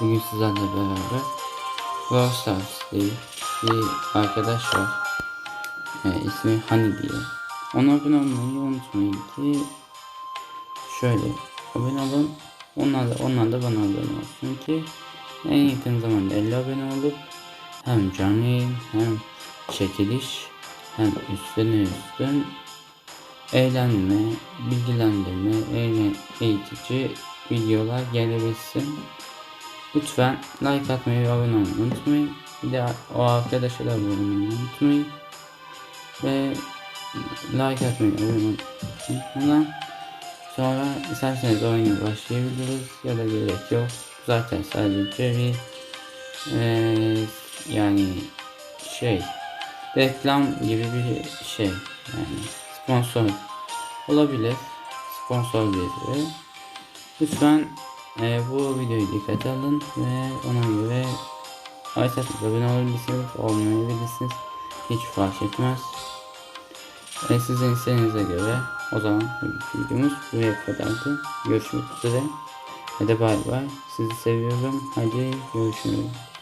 Bugün sizlerle beraber Brawl Stars diye bir arkadaş var. E, ismi Hani diye. Ona abone olmayı unutmayın ki şöyle abone olun. Onlar da, onlar da bana abone olsun ki en yakın zamanda 50 abone olup hem canlı yayın hem çekiliş hem üstüne üstün eğlenme, bilgilendirme, eğitici videolar gelebilsin. Lütfen like atmayı ve abone olmayı unutmayın. Bir de o arkadaşa da abone olmayı unutmayın. Ve like atmayı abone olmayı unutmadan sonra isterseniz oyuna başlayabiliriz ya da gerek yok. Zaten sadece bir eee, yani şey reklam gibi bir şey yani sponsor olabilir sponsor biri lütfen e, bu videoyu dikkate alın ve ona göre isterseniz abone olabilirsiniz olmayabilirsiniz. Hiç fark etmez. E, sizin isteğinize göre o zaman videomuz buraya kadardı. Görüşmek üzere. Hadi bay bay. Sizi seviyorum. Hadi görüşürüz